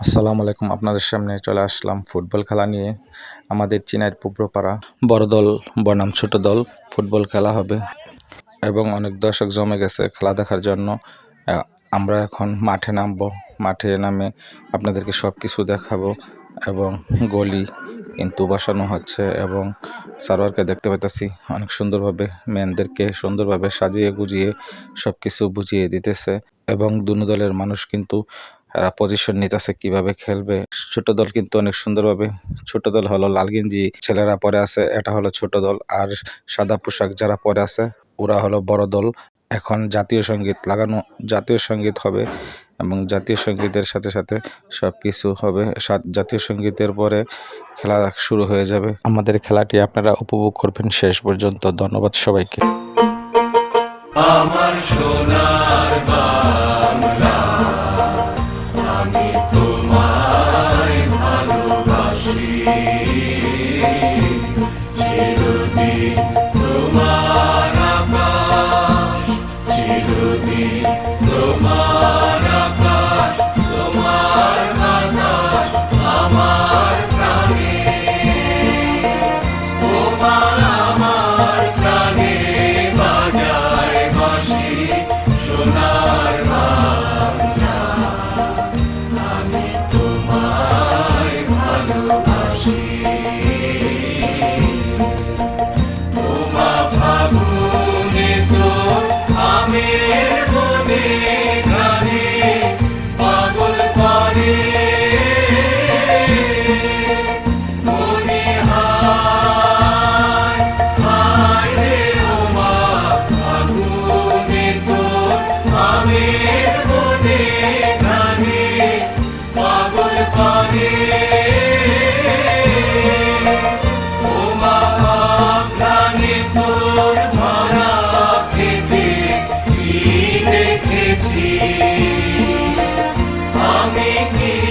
আসসালামু আলাইকুম, আপনাদের সামনে চলে আসলাম ফুটবল খেলা নিয়ে। আমাদের চিনাইর পুব্রপাড়া বড় দল, বনাম ছোট দল, ফুটবল খেলা হবে। এবং অনেক দর্শক জমে গেছে খেলা দেখার জন্য। আমরা এখন মাঠে নামবো। মাঠে নামে আপনাদেরকে সব কিছু দেখাবো এবং গলি কিন্তু বসানো হচ্ছে এবং সার্ভারকে দেখতে পাইতেছি। অনেক সুন্দরভাবে ম্যানদেরকে সুন্দরভাবে সাজিয়ে গুজিয়ে সব কিছু বুঝিয়ে দিতেছে। এবং দুনো দলের মানুষ কিন্তু এরা পজিশন নিতেছে, কীভাবে খেলবে। ছোট দল কিন্তু অনেক সুন্দরভাবে, ছোট দল হলো লাল গেঞ্জি, ছেলেরা পরে আছে, এটা হলো ছোট দল। আর সাদা পোশাক যারা পরে আছে, ওরা হলো বড় দল। এখন জাতীয় সংগীত লাগানো, জাতীয় সংগীত হবে এবং জাতীয় সঙ্গীতের সাথে সাথে সব কিছু হবে জাতীয় সঙ্গীতের পরে খেলা শুরু হয়ে যাবে। আমাদের খেলাটি আপনারা উপভোগ করবেন শেষ পর্যন্ত। ধন্যবাদ সবাইকে। আমার সোনার make me.